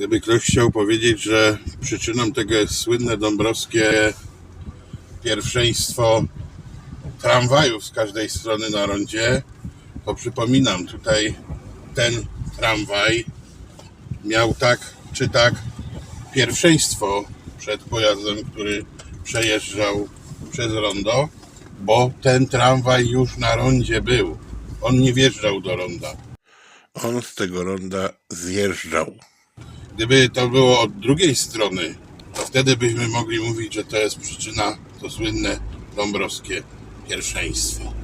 Gdyby ktoś chciał powiedzieć, że przyczyną tego jest słynne dąbrowskie pierwszeństwo tramwajów z każdej strony na rondzie, to przypominam, tutaj ten tramwaj miał tak czy tak pierwszeństwo przed pojazdem, który przejeżdżał przez rondo, bo ten tramwaj już na rondzie był. On nie wjeżdżał do ronda. On z tego ronda zjeżdżał. Gdyby to było od drugiej strony, to wtedy byśmy mogli mówić, że to jest przyczyna, to słynne dąbrowskie pierwszeństwo.